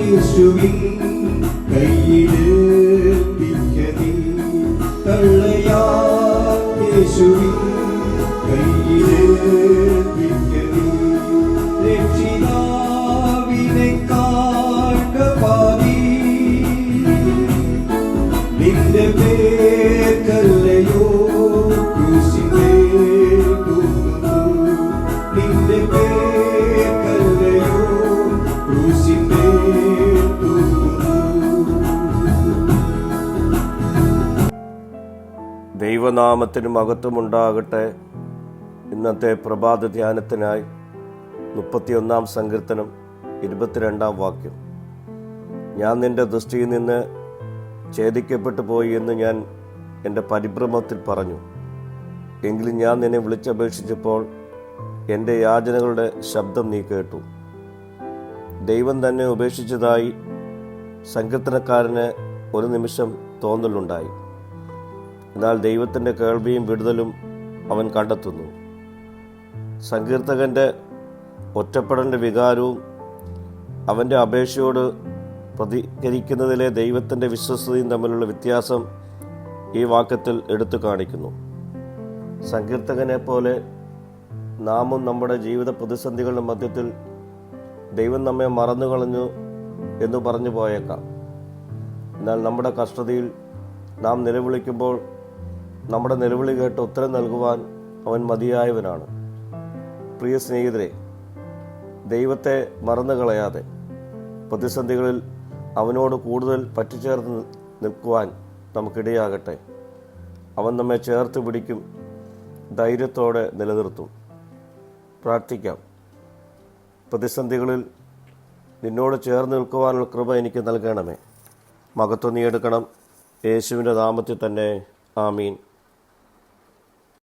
യേശുവിൻ കയ്യിലേൽപ്പിക്കനീ തള്ളയാ യേശുവിൻ കയ്യിലേൽപ്പിക്കനീ രക്ഷിതാവിനെ കാണ്ട പാതി നിന്റെ പേർക്കല്ലയോ ദൈവനാമത്തിന് മഹത്വമുണ്ടാകട്ടെ. ഇന്നത്തെ പ്രഭാത ധ്യാനത്തിനായി മുപ്പത്തിയൊന്നാം സങ്കീർത്തനം ഇരുപത്തിരണ്ടാം വാക്യം. ഞാൻ നിന്റെ ദൃഷ്ടിയിൽ നിന്ന് ഛേദിക്കപ്പെട്ടു പോയി എന്ന് ഞാൻ എന്റെ പരിഭ്രമത്തിൽ പറഞ്ഞു. എങ്കിലും ഞാൻ നിന്നെ വിളിച്ചപേക്ഷിച്ചപ്പോൾ എന്റെ യാചനകളുടെ ശബ്ദം നീ കേട്ടു. ദൈവം തന്നെ ഉപേക്ഷിച്ചതായി സങ്കീർത്തനക്കാരന് ഒരു നിമിഷം തോന്നലുണ്ടായി. എന്നാൽ ദൈവത്തിന്റെ കേൾവിയും വിടുതലും അവൻ കണ്ടെത്തുന്നു. സങ്കീർത്തകന്റെ ഒറ്റപ്പെടലിന്റെ വികാരവും അവന്റെ അപേക്ഷയോട് പ്രതികരിക്കുന്നതിലെ ദൈവത്തിന്റെ വിശ്വസ്തയും തമ്മിലുള്ള വ്യത്യാസം ഈ വാക്യത്തിൽ എടുത്തു കാണിക്കുന്നു. സങ്കീർത്തകനെ പോലെ നാമും നമ്മുടെ ജീവിത പ്രതിസന്ധികളുടെ മധ്യത്തിൽ ദൈവം നമ്മെ മറന്നു കളഞ്ഞു എന്ന് പറഞ്ഞു പോയേക്കാം. എന്നാൽ നമ്മുടെ കഷ്ടതയിൽ നാം നിലവിളിക്കുമ്പോൾ നമ്മുടെ നിലവിളി കേട്ട് ഉത്തരം നൽകുവാൻ അവൻ മതിയായവനാണ്. പ്രിയ സ്നേഹിതരെ ദൈവത്തെ മറന്നു കളയാതെ പ്രതിസന്ധികളിൽ അവനോട് കൂടുതൽ പറ്റിച്ചേർന്ന് നിൽക്കുവാൻ നമുക്കിടയാകട്ടെ. അവൻ നമ്മെ ചേർത്ത് പിടിക്കും ധൈര്യത്തോടെ നിലനിർത്തും. പ്രാർത്ഥിക്കാം. പ്രതിസന്ധികളിൽ നിന്നോട് ചേർന്ന് നിൽക്കുവാനുള്ള കൃപ എനിക്ക് നൽകണമേ. മകത്വം നീ എടുക്കണം. യേശുവിന്റെ നാമത്തിൽ തന്നെ. ആമീൻ.